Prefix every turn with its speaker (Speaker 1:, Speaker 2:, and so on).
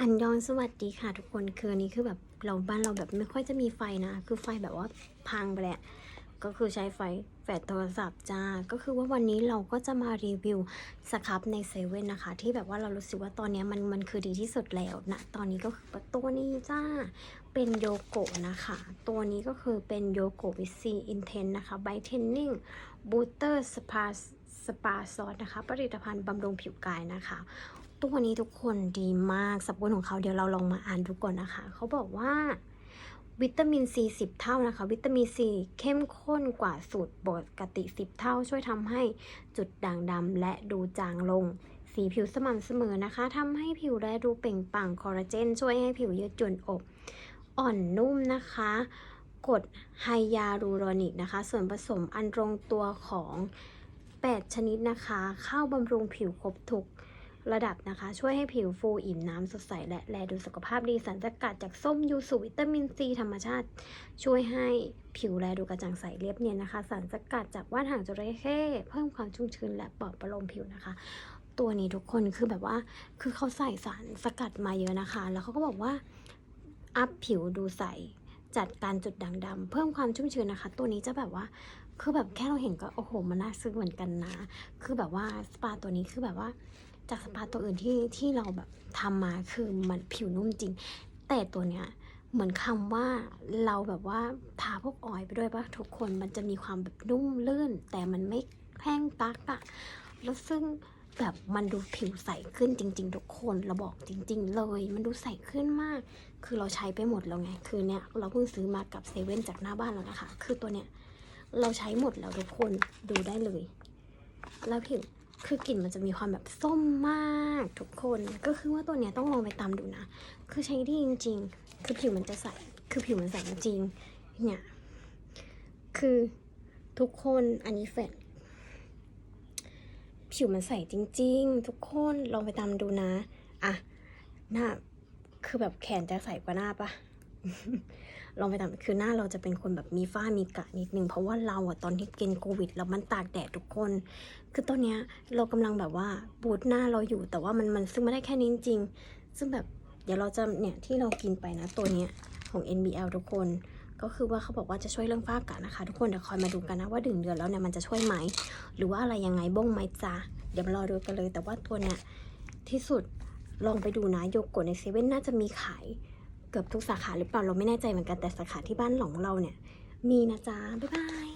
Speaker 1: อันยองสวัสดีค่ะทุกคนคืออันนี้คือแบบเราบ้านเราแบบไม่ค่อยจะมีไฟนะ คือไฟแบบว่าพังไปแหละก็คือใช้ไฟแฟลชโทรศัพท์จ้า ก็คือว่าวันนี้เราก็จะมารีวิวสครับในเซเว่นนะคะ ที่แบบว่าเรารู้สึกว่าตอนนี้มันมันคือดีที่สุดแล้วนะ ตอนนี้ก็คือตัวนี้จ้า เป็นโยโกะนะคะ ตัวนี้ก็คือเป็นโยโกะวิซีอินเทนนะคะไบเทนนิ่งบูเตอร์สปาสปาซอสนะคะ ผลิตภัณฑ์บำรุงผิวกายนะคะ ตัวนี้ทุกคนดีมากสรรพคุณของเขาเดี๋ยวเราลองมาอ่านดูก่อนนะคะ เขาบอกว่าวิตามินซี10 เท่านะคะ วิตามินซีเข้มข้นกว่าสูตรปกติ 10 เท่า ช่วยทำให้จุดด่างดำและดูจางลง สีผิวสม่ำเสมอนะคะทำให้ผิวและดูเปล่งปลั่งคอลลาเจน ช่วยให้ผิวยืดหยุ่นอบอ่อนนุ่มนะคะกรดไฮยาลูรอนิกนะคะ ส่วนผสมอันตรงตัวของ 8 ชนิดนะคะ เข้าบำรุงผิวครบทุก ระดับนะคะ ช่วยให้ผิวฟูอิ่มน้ำสดใส และแลดูสุขภาพดีสารสกัดจากส้มยูสุวิตามินซีธรรมชาติ ช่วยให้ผิวแลดูกระจ่างใสเรียบเนียนนะคะ สารสกัดจากว่านหางจระเข้เพิ่มความชุ่มชื้นและปลอบประโลมผิวนะคะ ตัวนี้ทุกคนคือแบบว่าคือเขาใส่สารสกัดมาเยอะนะคะ แล้วเขาก็บอกว่าอัพผิวดูใสจัดการจุดด่างดำเพิ่มความชุ่มชื้นนะคะ ตัวนี้จะแบบว่าคือแบบแค่เราเห็นก็โอ้โหมันน่าซื้อเหมือนกันนะ คือแบบว่าสปาตัวนี้คือแบบว่า จากสปาตัวอื่นที่ที่เราแบบทำมาคือมันผิวนุ่มจริง แต่ตัวเนี้ยเหมือนคำว่าเราแบบว่าทาพวกออยไปด้วยปะทุกคนมันจะมีความแบบนุ่มลื่น แต่มันไม่แห้งตักอะแล้วซึ่งแบบมันดูผิวใสขึ้นจริง ๆ ทุกคนเราบอกจริง ๆ เลย มันดูใสขึ้นมาก คือเราใช้ไปหมดแล้วไง คือเนี้ยเราเพิ่งซื้อมากับเซเว่นจากหน้าบ้านแล้วนะคะ คือตัวเนี้ยเราใช้หมดแล้วทุกคนดูได้เลย แล้วผิว คือกลิ่นมันจะมีความแบบส้มมากทุกคน ก็คือว่าตัวเนี้ยต้องลองไปตามดูนะ คือใช้ดีจริง ๆ คือผิวมันจะใส คือผิวมันใสจริง เนี่ย คือทุกคนอันนี้แฟนผิวมันใสจริง ๆ ทุกคนลองไปตามดูนะ อะ หน้า คือแบบแขนจะใสกว่าหน้าปะ ลองไปตามคือหน้าเราจะเป็นคนแบบมีฝ้ามีกระนิดนึงเพราะว่าเราอะตอนที่กินโควิดแล้วมันตากแดดทุกคน คือตอนเนี้ยเรากำลังแบบว่าบูทหน้าเราอยู่แต่ว่ามันมันซึ่งไม่ได้แค่นี้จริง ซึ่งแบบเดี๋ยวเราจะเนี่ยที่เรากินไปนะตัวเนี้ยของ NBL ทุกคน ก็คือว่าเขาบอกว่าจะช่วยเรื่องฝ้ากระนะคะ ทุกคนเดี๋ยวคอยมาดูกันนะว่าดื่มเดือนแล้วเนี่ยมันจะช่วยไหม หรือว่าอะไรยังไงบ้งไหมจ้าเดี๋ยวมารอดูกันเลย แต่ว่าตัวเนี้ยที่สุดลองไปดูนะโยโกะในเซเว่นน่าจะมีขาย เกือบทุกสาขาหรือเปล่าเราไม่แน่ใจเหมือนกันแต่สาขาที่บ้านของเราเนี่ย มีนะจ๊ะบ๊ายบาย